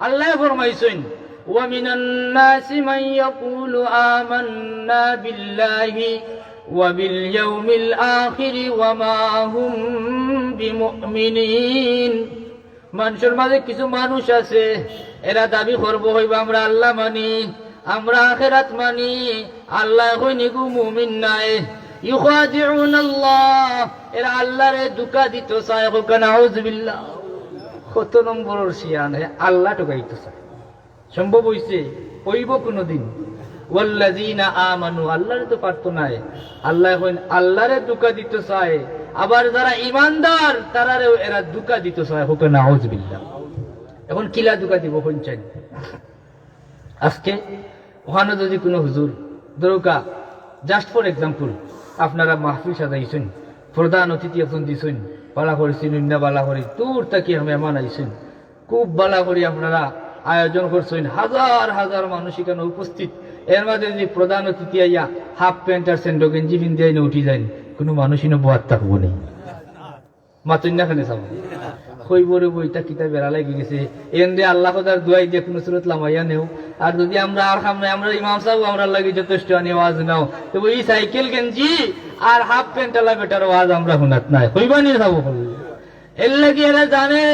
আল্লাহ ফরমাইছেন ومن الناس من يقول آمنا بالله وباليوم الآخر وما هم بمؤمنين মানুষের মাঝে কিছু মানুষ আছে এরা দাবি করবো হইব আমরা আল্লাহ মানি আমরা আখেরাত মানি আল্লাহ হই নিগু মুমিন নাই ইউখাদিউন আল্লাহ এরা আল্লাহরে দুকা দিত চায় হোক নাউজুবিল্লাহ কত নম্বরের শিয়ান হে? আল্লাহ টোকাইতে চায় সম্ভব হইছে? হইব কোনদিন। ওয়াল্লাযীনা আমানু, আল্লাহরে তো পারতো নাই আল্লাহ কইন আল্লাহরে দুকা দিতে চায়। আবার যারা ইমানদার তারারেও এরা দুকা দিতে চায়। হোক নাউজুবিল্লাহ। এখন কিলা দুকা দিব কোনচাই আজকে ওখানে যদি কোনো হুজুর দরকা জাস্ট ফর এক্সাম্পল আপনারা মাহফিল সাজাইছেন, প্রধান অতিথি এখন দিছেন বালা করেছি না বালা করি দূর থেকে মেহমান আইছেন। খুব বালা করি আপনারা আয়োজন করছেন। হাজার হাজার মানুষ এখানে উপস্থিত। এর মাঝে যদি প্রধান অতিথি আইয়া হাফ প্যান্ট আর সেন্ডো গেঞ্জি আইনে উঠি যায় কোনো মানুষই না বোয়ার থাকব নেই মাতুন না চাবো কইবরে বইটা কিতা বেড়া লাগি গেছে। এন দে আল্লাহ খোদার দুয়াই দিয়ে কোনো সুরত লামাইয়া নেও। আর যদি আমরা আর খাম নাই, আমরা ইমাম সাহেব, আমরা লাগি যথেষ্ট আওয়াজ নাও। তো ওই সাইকেল গেঞ্জি আর হাফ প্যান্ট আলা বেটার আওয়াজ আমরা শুনাত নাই। হইবা নি যাব এর লাগি এরা জানে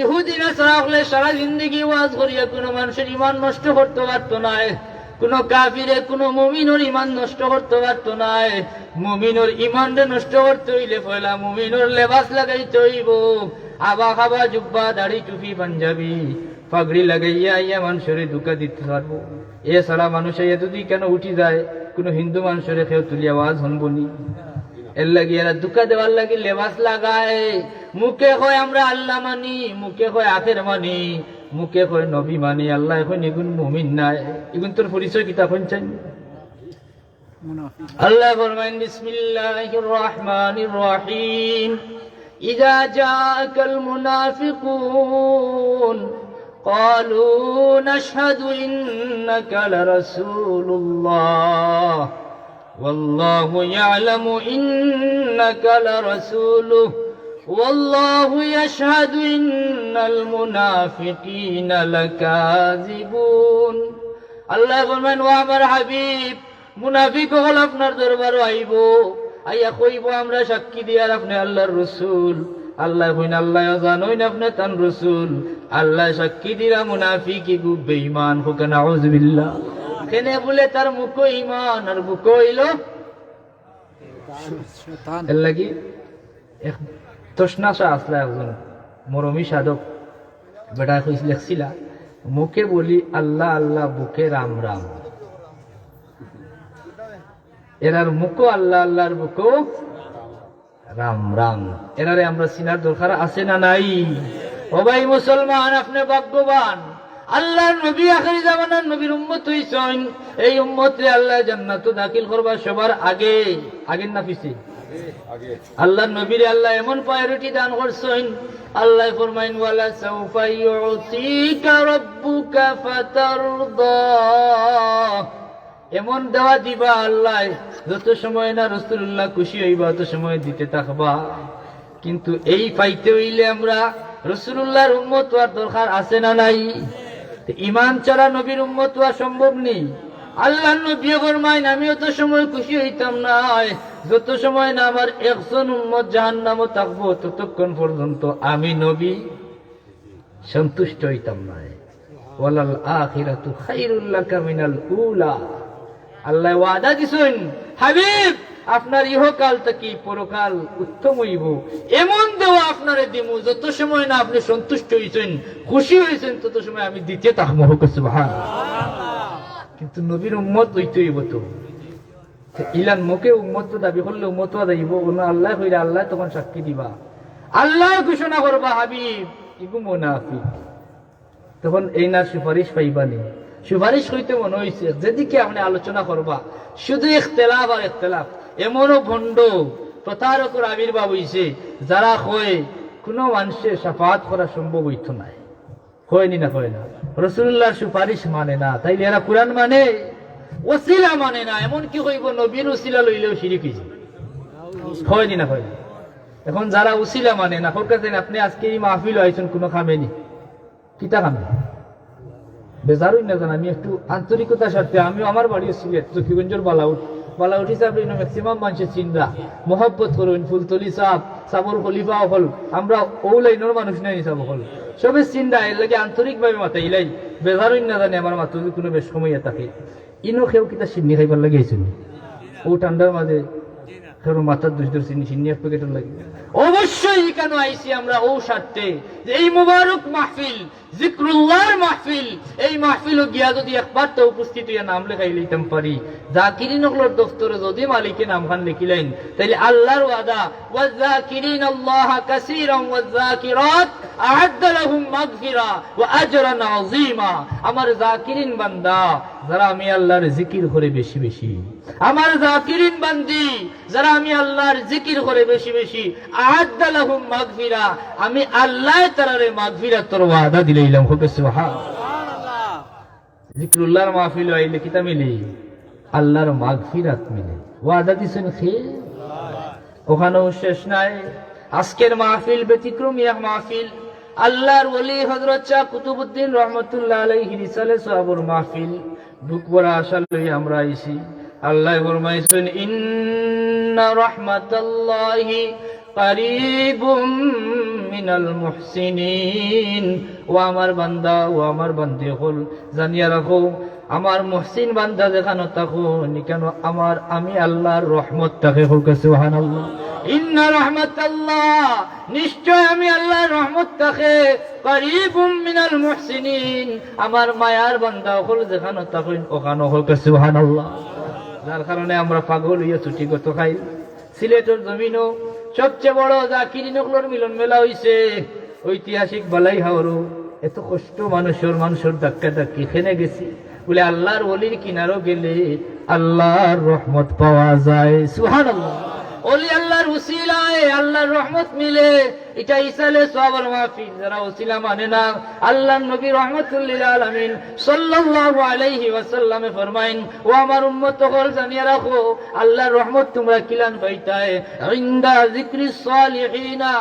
ইহুদিনা সারা হলে সারা জিন্দগি ওয়াজ করিয়া কোনো মানুষের ইমান নষ্ট করতে পারতো না। কোন কাফিরে, কোন মুমিনর ইমান নষ্ট করতে পারতো না। মুমিনর ইমান নষ্ট করতে হইলে পয়লা মুমিনর লেবাস লাগাইতে হইব। আবা খাবা জুব্বা দাড়ি টুপি পাঞ্জাবি পাগড়ি লাগাইয়া ইয়া মানুষের দুকা দিতে পারব এছাড়া মানুষ ইয়া যদি কেন উঠি যায় কোন হিন্দু মানুষের কেউ তুলিয়া আওয়াজ হনবনি এর লাগি এরা দুকা দেওয়ার লাগি লেবাস লাগায় মুখে হয় আমরা আল্লাহ মানি মুখে হয় আখের মানি মুখে হয় নবী মানি আল্লাহ এখন এগুন মুমিন নাই এগুন তোর পরিচয় কিতাব চাই আল্লাহ ফরমাইন বিসমিল্লাহির রহমানির রহিম إذا جاءك المنافقون قالوا نشهد إنك لرسول الله والله يعلم إنك لرسوله والله يشهد إن المنافقين لكاذبون আল্লাহ বলবেন ও আমার হাবিব মুনাফিক হল আপনার দরবার আইব আইয়া কইব আমরা সাক্ষী দিয়ার আপনি আল্লাহর রসুল। আল্লাহ কইন আল্লাহ জানোইন আপনি তান রসুল। আল্লাহ সাক্ষী দিরা মুনাফিক গু বেঈমান হোক নাউজুবিল্লাহ কেনে বলে তার মুখ ইমান আর বুক হইল? লাগি এক তসনাশা আসলা একজন মরমী সাধক। বেটা কইস লেখছিলা মুখে বলি আল্লাহ আল্লাহ বুকে রাম রাম। এরার মুখো আল্লাহ আল্লাহর মুখো রাম রাম। এরারে আমরা চিনার দরকার আছে না নাই? ও ভাই মুসলমান, আপনি ভাগ্যবান। আল্লাহর নবী আখেরি জামানার নবীর উম্মত হইছেন। এই উম্মতে আল্লাহ জান্নাত দাখিল করবার সবার আগে। আগের না পিছে? আল্লাহ নবীর আল্লাহ এমন প্রায়োরিটি দান করছেন। আল্লাহ ফরমাইন, ওয়ালা সাউফা ইউতিকা রাব্বুকা ফাতারদা। এমন দেওয়া দিবা আল্লাহ, যত সময় না রসুল্লাহ খুশি হইবা, অত সময় দিতে থাকবা। কিন্তু এই পাইতে হইলে আমরা রসুল্লাহর উন্মত হওয়ার দরকার আছে না নাই? ইমান ছাড়া নবীর উন্মত হওয়া সম্ভব নেই। আল্লাহ নবী ফরমাইন আমি অত সময় খুশি হইতাম না। যত সময় না আমার একজন উম্মত জাহান নামও থাকব, ততক্ষণ পর্যন্ত আমি নবী সন্তুষ্ট হইতাম না। ওয়ালাল আখিরাতু খাইরুল লাকা মিনাল উলা। আল্লাহ ওয়াদা দিছেন, হাবিব, আপনার ইহকাল থেকে পরকাল? উত্তম হইব। এমন দেওয়া আপনারে দিমু, যত সময় না আপনি সন্তুষ্ট হইছেন, খুশি হইছেন, তত সময় আমি দিতে তাহমহ সুবহান কিন্তু নবীর উম্মত হইতে হইব তো। ইলান মুখে উম্মত তো দাবি করলে উম্মত দাইব কোন আল্লাহ হইলে আল্লাহ তখন সাক্ষী দিবা। আল্লাহ ঘোষণা করবা, হাবিব ইগু মুনাফিক। তখন এই না সুপারিশ পাইবানি সুপারিশ হইতে মনে হয়েছে যেদিকে আপনি আলোচনা করবা, শুধু ইখতলাফ আর ইখতলাফ। এমনও ভণ্ড প্রতারকের আবির্ভাব হইছে, যারা কয়, কোনো মানুষের সাফাত করা সম্ভব হইত নাই। হয়নি না হয় না? রসুল্লাহর সুপারিশ মানে না। তাইলে এরা কোরআন মানে? ওসিলা মানে না। এমন কি হইব নবীর ওসিলা লইলেও শিরিক হয়েছে হয়নি না হয় এখন যারা উসিলা মানে না হোক আপনি আজকে এই মাহফিল হয়েছেন কোনো খামেনি কিতা কামে? বেজারই না আমি একটু আন্তরিকতার সাথে আমি আমার বাড়ি সিলেট চকিগঞ্জের বালাউট। বালাউট হিসাবে ম্যাক্সিমাম মানুষের চিন্তা। মহব্বত করুন, ফুলতলি সাপ, সাবর খলিফা হল। আমরা ও লাইনের মানুষ নাই, সব হল। সবের চিন্তা, এর লাগে আন্তরিকভাবে মাথা ইলাই। বেজারই না জানে, আমার মাথা কোনো বেশ সময় থাকে। ইনো খেয়েও কিতা সিন্নি খাইবার লাগে ও ঠান্ডার মাঝে কারও মাথার দুষ ধরছি এক প্যাকেটের লাগে। অবশ্যই কেন আমরা ও এই মুবারক মাহফিল, জিক্রুল্লাহর মাহফিল, এই মাহফিল গিয়া যদি একবার তো উপস্থিত হইয়া নাম লেখাই লইতাম পারি। জাকিরিন হলোর দফতরে যদি মালিকে নামখান লিখিলেন তাইলে আল্লাহর ওয়াদা আল্লাহ লাহুম মাগফিরা ওয়া আজরান আযীমা। আমার জাকিরিন বান্দা, যারা আমি আল্লাহর জিকির করে বেশি বেশি। আমার জাকিরিন বান্দি, যারা আমি আল্লাহর জিকির করে বেশি বেশি, আ'আদ্দা লাহুম মাগফিরা, আমি আল্লাহ তারারে মাগফিরা তোর ওয়াদা দিলাইলাম হোক সুবহান জিক্রুল্লাহর মাহফিল আইলে কিতা মিলি। আল্লাহর মাগফিরাত মিলে। ওয়াদা দিছেন খে ওখানেও শেষ নাই। আজকের মাহফিল ব্যতিক্রম এক মাহফিল। আল্লাহর ওলি হজরত শাহ কুতুবুদ্দিন রহমতুল্লাহ আলাইহি রিসালে সাহাবুর মাহফিল। বুক ভরা আশা লই আমরা আইছি। আল্লাহ ফরমাইছেন, ইন্না রাহমাতাল্লাহি কারীবুম মিনাল মুহসিনিন। ও আমার বান্দা, ও আমার বান্দি, হল জানিয়া রাখো, আমার মুহসিন বান্দা যেখানে থাকো কেন আমার, আমি আল্লাহর রহমত তাকে হোক সুহান আল্লাহ ইন্না রহমত আল্লাহ নিশ্চয় আমি আল্লাহর রহমত তাকে করিবুম মিনাল মুহসিনিন। আমার মায়ার বান্দা, হল যেখানে থাকো ওখানে হোক সুহান আল্লাহ যার কারণে আমরা পাগল হইয়া ছুটি করতে খাই সিলেটের জমিনও সবচেয়ে বড় জাকিরি নকলর মিলন মেলা হইছে। ঐতিহাসিক বালাই হাওরু এত কষ্ট মানুষের মানুষের ধাক্কা ধাক্কি খেনে গেছি। বলে আল্লাহর অলির কিনারও গেলে আল্লাহর রহমত পাওয়া যায়। সুহান অলি আল্লাহর উসিলায়, আল্লাহর রহমত মিলে এটা ইসালে সবার মাহফিল, যারা উসিলা মানে না। আল্লাহ নবী রহমতুল্লিল আলামিন সাল্লাল্লাহু আলাইহি ওয়াসাল্লামে ফরমাইন, ও আমার উম্মত হল জানিয়ে রাখো, আল্লাহর রহমত তোমরা কিলান পাইতায় ইনদা যিকরি সালিহিনা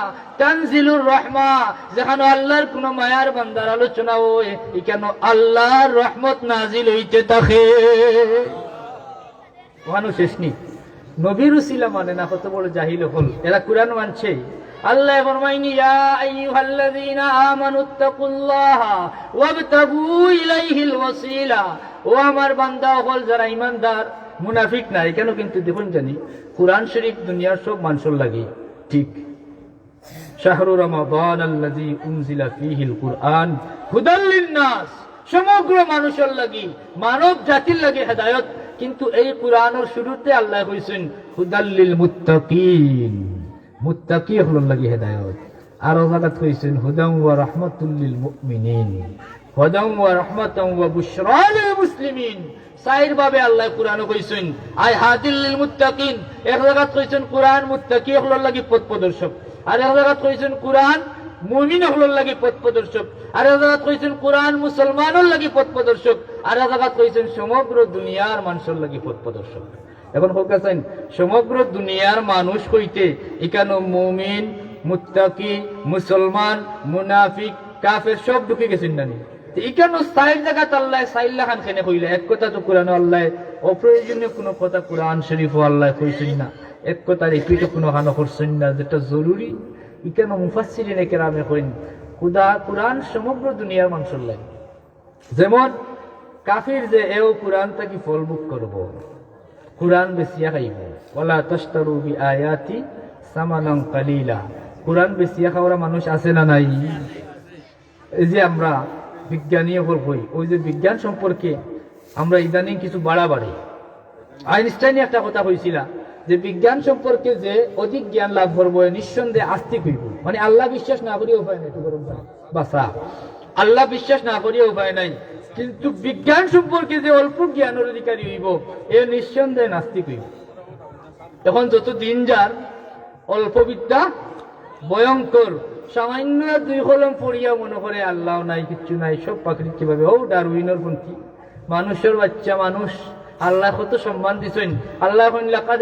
তানজিলুর রহমা যেখানে আল্লাহর কোন মায়ার বান্দার আলোচনা হয় এখানে আল্লাহর রহমত নাজিল হইতে থাকে। ওখানে শেষ নবীর উসিলা মানে না, কত বড় জাহিল হল। এরা কোরআন মানছে। আল্লাহ ফরমাইনি, ইয়া আইয়ুহাল্লাযীনা আমানুত্তাকুল্লাহা ওয়াবতাগু ইলাইহিল ওয়াসিলা। ও আমার বান্দা হল যারা ঈমানদার, মুনাফিক নাই কেন কিন্তু দেখুন জানি, কোরআন শরীফ দুনিয়ার সব মানুষের লাগে, ঠিক। শাহরু রমাদান আল্লাযী উনজিলা ফীহিল কুরআন, হুদাল লিন-নাস, সমগ্র মানুষের লাগি, মানব জাতির লাগে হেদায়ত। কিন্তু এই কোরআনের শুরুতে আল্লাহ কইছেন হুদাল্লিল মুত্তাকিন। মুত্তাকি হলোর লাগি হেদায়ত। আর জায়গাত কইছেন হুদাম ওয়া রাহমাতুল লিল মুমিনিন। হুদাম ওয়া রাহমাতাম ওয়া বুশরা লিল মুসলিমিন। সাইর ভাবে আল্লাহ কোরআন কইছেন, আই হাদিল লিল মুত্তাকিন। এক জায়গাত কইছেন, কোরআন মুত্তাকি হলোর লাগি পথ প্রদর্শক। আর এক জায়গাত কইছেন, কোরআন মুমিন হলোর লাগি পথ প্রদর্শক। আর জায়গাত কইছেন, কোরআন মুসলমানের লাগি পথ প্রদর্শক। আর জায়গাত কইছেন, সমগ্র দুনিয়ার মানুষের লাগি পথ প্রদর্শক। এখন হোক আছেন সমগ্র দুনিয়ার মানুষ কইতে এখানে মুমিন, মুত্তাকি, মুসলমান, মুনাফিক, কাফের সব ঢুকে গেছেন নানি এখানে সাইল জায়গাত আল্লাহ সাইল্লা খান খেনে কইলে এক কথা তো কোরআন আল্লাহ, অপ্রয়োজনীয় কোনো কথা কোরআন শরীফ আল্লাহ কইছেন না। এক কথা রিপিটও কোনো খানো করছেন না, যেটা জরুরি। ইকেন মুফাসিরিন কেরামে কইন খুদা কোরআন সমগ্র দুনিয়ার মানুষের লাগে। যেমন কাফির যে, এও কোরআন থাকি ফল বুক করব। কোরআন বেশিয়া খাইব ওলা তস্তারু বি আয়াতি সামানং কালিলা কোরআন বেশিয়া খাওয়ার মানুষ আছে না নাই এই যে আমরা বিজ্ঞানী হল হই ওই যে বিজ্ঞান সম্পর্কে আমরা ইদানিং কিছু বাড়াবাড়ি আইনস্টাইন একটা কথা হয়েছিল যে বিজ্ঞান সম্পর্কে যে অধিক জ্ঞান লাভ করব নিঃসন্দেহে আস্তিক হইব মানে আল্লাহ বিশ্বাস না করিয়া উপায় নাই। বাসা আল্লাহ বিশ্বাস না করিয়া উপায় নাই কিন্তু বিজ্ঞান সম্পর্কে যে অল্প জ্ঞানের অধিকারী হইব, এ নিঃসন্দেহে নাস্তিক হইব। এখন যত দিন যার অল্প বিদ্যা, ভয়ঙ্কর, সামান্য দুই কলম পড়িয়া মনে করে আল্লাহ নাই, কিচ্ছু নাই, সব প্রাকৃতিক ভাবে ও ডারউইনের পন্থী। মানুষের বাচ্চা মানুষ। আল্লাহ কত সম্মান দিছেন। আল্লাহ লাকাদ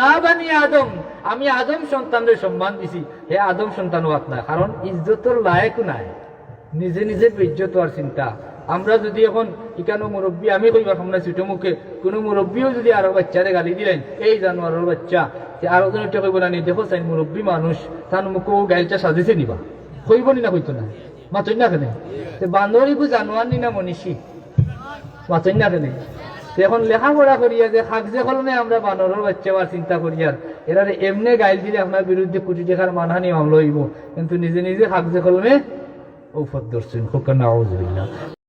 না বানি আদম। আমি আদম সন্তানদের সম্মান দিছি। হে আদম সন্তান ওয়াত না কারণ ইজ্জতর লায়ক নাই। নিজে নিজে বেজ্জত আর চিন্তা। আমরা যদি এখন ইকানো মুরব্বী, আমি কইবার সামনে ছোট মুখে, কোনো মুরব্বীও যদি আরও বাচ্চারে গালি দিলেন, এই জানোয়ারের বাচ্চা, যে আরও জন এটা কইব না নি দেখো চাই মুরব্বী মানুষ, তার মুখও গাইলটা সাজিছে নিবা। কইব নি না কইতো না? মাতই না কেনে? বান্দরিকো জানোয়ার নি না মনীষী? মাতই না কেনে? এখন লেখাপড়া করিয়া যে খাক যে কলমে আমরা বানরের বাচ্চা আর চিন্তা করিয়ার এরা এমনি গাইল দিলে আপনার বিরুদ্ধে কোটি টাকার মানহানি মামলা হইব। কিন্তু নিজে নিজে খাক যে কলমে ঔষধ ধরছেন। হোক না